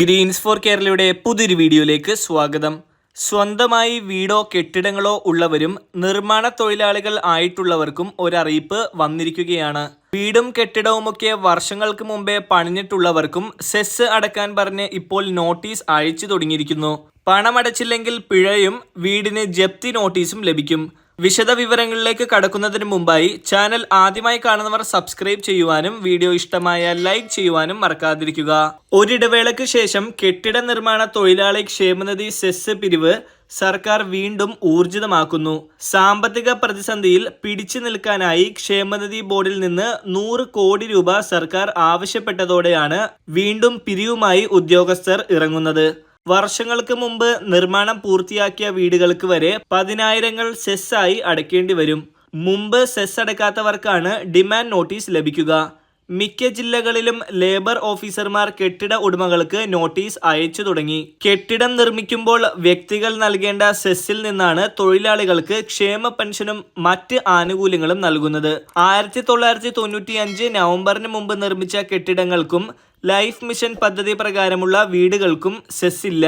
Green's four കേരളയുടെ പുതിയൊരു വീഡിയോയിലേക്ക് സ്വാഗതം. സ്വന്തമായി വീടോ കെട്ടിടങ്ങളോ ഉള്ളവരും നിർമ്മാണ തൊഴിലാളികൾ ആയിട്ടുള്ളവർക്കും ഒരറിയിപ്പ് വന്നിരിക്കുകയാണ്. വീടും കെട്ടിടവുമൊക്കെ വർഷങ്ങൾക്ക് മുമ്പേ പണിഞ്ഞിട്ടുള്ളവർക്കും സെസ് അടക്കാൻ പറഞ്ഞ് ഇപ്പോൾ നോട്ടീസ് അയച്ചു തുടങ്ങിയിരിക്കുന്നു. പണമടച്ചില്ലെങ്കിൽ പിഴയും വീടിന് ജപ്തി നോട്ടീസും ലഭിക്കും. വിശദ വിവരങ്ങളിലേക്ക് കടക്കുന്നതിന് മുമ്പായി ചാനൽ ആദ്യമായി കാണുന്നവർ സബ്സ്ക്രൈബ് ചെയ്യുവാനും വീഡിയോ ഇഷ്ടമായ ലൈക്ക് ചെയ്യുവാനും മറക്കാതിരിക്കുക. ഒരിടവേളയ്ക്ക് ശേഷം കെട്ടിട നിർമ്മാണ തൊഴിലാളി ക്ഷേമനിധി സെസ് പിരിവ് സർക്കാർ വീണ്ടും ഊർജിതമാക്കുന്നു. സാമ്പത്തിക പ്രതിസന്ധിയിൽ പിടിച്ചു നിൽക്കാനായി ക്ഷേമനിധി ബോർഡിൽ നിന്ന് നൂറ് കോടി രൂപ സർക്കാർ ആവശ്യപ്പെട്ടതോടെയാണ് വീണ്ടും പിരിവുമായി ഉദ്യോഗസ്ഥർ ഇറങ്ങുന്നത്. വർഷങ്ങൾക്ക് മുമ്പ് നിർമ്മാണം പൂർത്തിയാക്കിയ വീടുകൾക്ക് വരെ പതിനായിരങ്ങൾ സെസ്സായി അടയ്ക്കേണ്ടി വരും. മുമ്പ് സെസ് അടക്കാത്തവർക്കാണ് ഡിമാൻഡ് നോട്ടീസ് ലഭിക്കുക. മിക്ക ജില്ലകളിലും ലേബർ ഓഫീസർമാർ കെട്ടിട ഉടമകൾക്ക് നോട്ടീസ് അയച്ചു തുടങ്ങി. കെട്ടിടം നിർമ്മിക്കുമ്പോൾ വ്യക്തികൾ നൽകേണ്ട സെസ്സിൽ നിന്നാണ് തൊഴിലാളികൾക്ക് ക്ഷേമ പെൻഷനും മറ്റ് ആനുകൂല്യങ്ങളും നൽകുന്നത്. ആയിരത്തി തൊള്ളായിരത്തി തൊണ്ണൂറ്റി അഞ്ച് നവംബറിന് മുമ്പ് നിർമ്മിച്ച കെട്ടിടങ്ങൾക്കും ലൈഫ് മിഷൻ പദ്ധതി പ്രകാരമുള്ള വീടുകൾക്കും സെസ്സില്ല.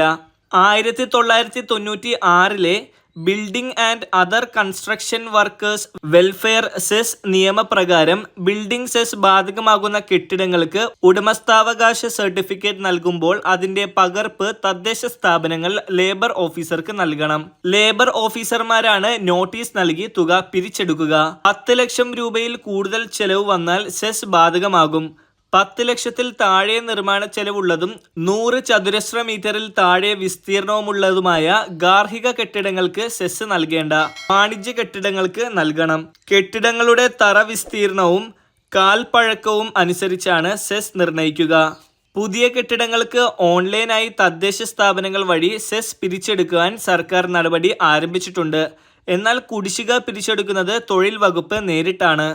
ആയിരത്തി തൊള്ളായിരത്തി തൊണ്ണൂറ്റി ആറിലെ building and other construction workers welfare cess നിയമപ്രകാരം ബിൽഡിംഗ് സെസ് ബാധകമാകുന്ന കെട്ടിടങ്ങൾക്ക് ഉടമസ്ഥാവകാശ സർട്ടിഫിക്കറ്റ് നൽകുമ്പോൾ അതിന്റെ പകർപ്പ് തദ്ദേശ സ്ഥാപനങ്ങൾ ലേബർ ഓഫീസർക്ക് നൽകണം. ലേബർ ഓഫീസർമാരാണ് നോട്ടീസ് നൽകി തുക പിരിച്ചെടുക്കുക. പത്ത് ലക്ഷം രൂപയിൽ കൂടുതൽ ചെലവ് വന്നാൽ സെസ് ബാധകമാകും. പത്ത് ലക്ഷത്തിൽ താഴെ നിർമ്മാണ ചെലവുള്ളതും നൂറ് ചതുരശ്ര മീറ്ററിൽ താഴെ വിസ്തീർണവുമുള്ളതുമായ ഗാർഹിക കെട്ടിടങ്ങൾക്ക് സെസ് നൽകേണ്ട വാണിജ്യ കെട്ടിടങ്ങൾക്ക് നൽകണം. കെട്ടിടങ്ങളുടെ തറ വിസ്തീർണവും കാൽപ്പഴക്കവും അനുസരിച്ചാണ് സെസ് നിർണയിക്കുക. പുതിയ കെട്ടിടങ്ങൾക്ക് ഓൺലൈനായി തദ്ദേശ സ്ഥാപനങ്ങൾ വഴി സെസ് പിരിച്ചെടുക്കുവാൻ സർക്കാർ നടപടി ആരംഭിച്ചിട്ടുണ്ട്. എന്നാൽ കുടിശ്ശിക പിരിച്ചെടുക്കുന്നത് തൊഴിൽ വകുപ്പ് നേരിട്ടാണ്.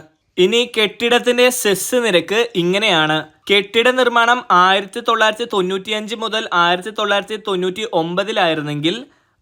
ഇനി കെട്ടിടത്തിന്റെ സെസ് നിരക്ക് ഇങ്ങനെയാണ്. കെട്ടിട നിർമ്മാണം ആയിരത്തി തൊള്ളായിരത്തി തൊണ്ണൂറ്റി അഞ്ച് മുതൽ ആയിരത്തി തൊള്ളായിരത്തി തൊണ്ണൂറ്റി ഒമ്പതിലായിരുന്നെങ്കിൽ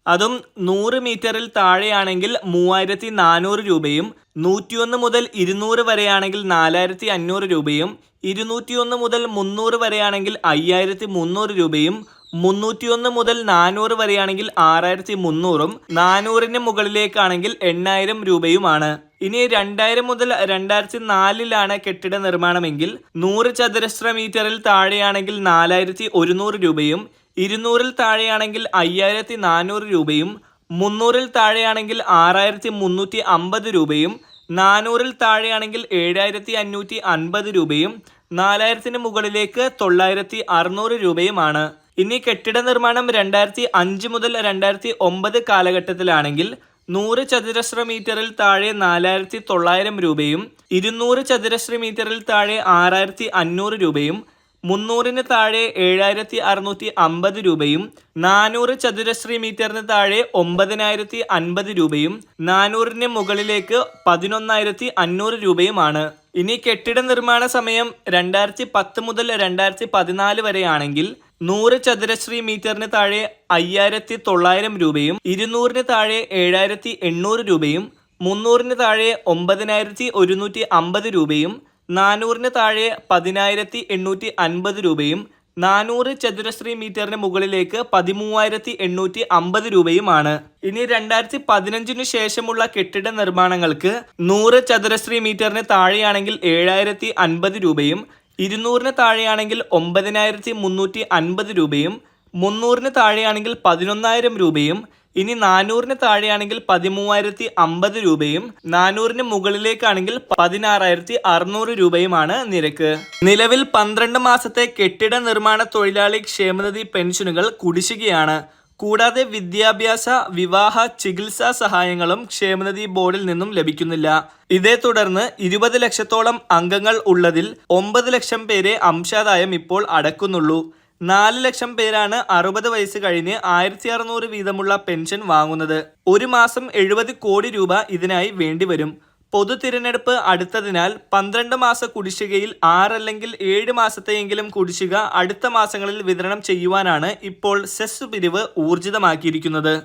അതും നൂറ് മീറ്ററിൽ താഴെയാണെങ്കിൽ മൂവായിരത്തി നാനൂറ് രൂപയും നൂറ്റിയൊന്ന് മുതൽ ഇരുന്നൂറ് വരെയാണെങ്കിൽ നാലായിരത്തി അഞ്ഞൂറ് രൂപയും ഇരുന്നൂറ്റിയൊന്ന് മുതൽ മുന്നൂറ് വരെയാണെങ്കിൽ അയ്യായിരത്തി മുന്നൂറ് രൂപയും മുന്നൂറ്റിയൊന്ന് മുതൽ നാനൂറ് വരെയാണെങ്കിൽ ആറായിരത്തി മുന്നൂറും നാനൂറിന് മുകളിലേക്കാണെങ്കിൽ എണ്ണായിരം രൂപയുമാണ്. ഇനി രണ്ടായിരം മുതൽ രണ്ടായിരത്തി നാലിലാണ് കെട്ടിട നിർമ്മാണമെങ്കിൽ നൂറ് ചതുരശ്ര മീറ്ററിൽ താഴെയാണെങ്കിൽ നാലായിരത്തി ഒരുന്നൂറ് രൂപയും ഇരുന്നൂറിൽ താഴെയാണെങ്കിൽ അയ്യായിരത്തി നാനൂറ് രൂപയും മുന്നൂറിൽ താഴെയാണെങ്കിൽ ആറായിരത്തി മുന്നൂറ്റി അമ്പത് രൂപയും നാനൂറിൽ താഴെയാണെങ്കിൽ ഏഴായിരത്തി അഞ്ഞൂറ്റി അൻപത് രൂപയും നാലായിരത്തിന് മുകളിലേക്ക് തൊള്ളായിരത്തി അറുന്നൂറ് രൂപയുമാണ്. ഇനി കെട്ടിട നിർമ്മാണം രണ്ടായിരത്തി അഞ്ച് മുതൽ രണ്ടായിരത്തി ഒമ്പത് കാലഘട്ടത്തിലാണെങ്കിൽ നൂറ് ചതുരശ്ര മീറ്ററിൽ താഴെ നാലായിരത്തി തൊള്ളായിരം രൂപയും ഇരുന്നൂറ് ചതുരശ്ര മീറ്ററിൽ താഴെ ആറായിരത്തി അഞ്ഞൂറ് രൂപയും മുന്നൂറിന് താഴെ ഏഴായിരത്തി അറുന്നൂറ്റി അമ്പത് രൂപയും നാനൂറ് ചതുരശ്ര മീറ്ററിന് താഴെ ഒമ്പതിനായിരത്തി അൻപത് രൂപയും നാനൂറിന് മുകളിലേക്ക് പതിനൊന്നായിരത്തി അഞ്ഞൂറ് രൂപയുമാണ്. ഇനി കെട്ടിട നിർമ്മാണ സമയം രണ്ടായിരത്തി പത്ത് മുതൽ രണ്ടായിരത്തി പതിനാല് വരെയാണെങ്കിൽ നൂറ് ചതുരശ്രീ മീറ്ററിന് താഴെ അയ്യായിരത്തി തൊള്ളായിരം രൂപയും ഇരുന്നൂറിന് താഴെ ഏഴായിരത്തി എണ്ണൂറ് രൂപയും മുന്നൂറിന് താഴെ ഒമ്പതിനായിരത്തി ഒരുന്നൂറ്റി അമ്പത് രൂപയും നാനൂറിന് താഴെ പതിനായിരത്തി എണ്ണൂറ്റി അൻപത് രൂപയും നാനൂറ് ചതുരശ്രീ മീറ്ററിന് മുകളിലേക്ക് പതിമൂവായിരത്തി എണ്ണൂറ്റി അമ്പത് രൂപയുമാണ്. ഇനി രണ്ടായിരത്തി പതിനഞ്ചിനു ശേഷമുള്ള കെട്ടിട നിർമ്മാണങ്ങൾക്ക് നൂറ് ചതുരശ്രീ മീറ്ററിന് താഴെയാണെങ്കിൽ ഏഴായിരത്തി അൻപത് രൂപയും ഇരുന്നൂറിന് താഴെയാണെങ്കിൽ ഒമ്പതിനായിരത്തി മുന്നൂറ്റി അൻപത് രൂപയും മുന്നൂറിന് താഴെയാണെങ്കിൽ പതിനൊന്നായിരം രൂപയും ഇനി നാനൂറിന് താഴെയാണെങ്കിൽ പതിമൂവായിരത്തി അമ്പത് രൂപയും നാനൂറിന് മുകളിലേക്കാണെങ്കിൽ പതിനാറായിരത്തി അറുന്നൂറ് രൂപയുമാണ് നിരക്ക്. നിലവിൽ പന്ത്രണ്ട് മാസത്തെ കെട്ടിട നിർമ്മാണ തൊഴിലാളി ക്ഷേമനിധി പെൻഷനുകൾ കുടിശ്ശികയാണ്. കൂടാതെ വിദ്യാഭ്യാസ വിവാഹ ചികിത്സാ സഹായങ്ങളും ക്ഷേമനിധി ബോർഡിൽ നിന്നും ലഭിക്കുന്നില്ല. ഇതേ തുടർന്ന് ഇരുപത് ലക്ഷത്തോളം അംഗങ്ങൾ ഉള്ളതിൽ ഒമ്പത് ലക്ഷം പേരെ അംശാദായം ഇപ്പോൾ അടക്കുന്നുള്ളൂ. നാല് ലക്ഷം പേരാണ് അറുപത് വയസ്സ് കഴിഞ്ഞ് ആയിരത്തി അറുന്നൂറ് വീതമുള്ള പെൻഷൻ വാങ്ങുന്നത്. ഒരു മാസം എഴുപത് കോടി രൂപ ഇതിനായി വേണ്ടിവരും. പൊതു തിരഞ്ഞെടുപ്പ് അടുത്തതിനാൽ പന്ത്രണ്ട് മാസ കുടിശ്ശികയിൽ ആറല്ലെങ്കിൽ ഏഴ് മാസത്തെയെങ്കിലും കുടിശ്ശിക അടുത്ത മാസങ്ങളിൽ വിതരണം ചെയ്യുവാനാണ് ഇപ്പോൾ സെസ് പിരിവ് ഊർജിതമാക്കിയിരിക്കുന്നത്.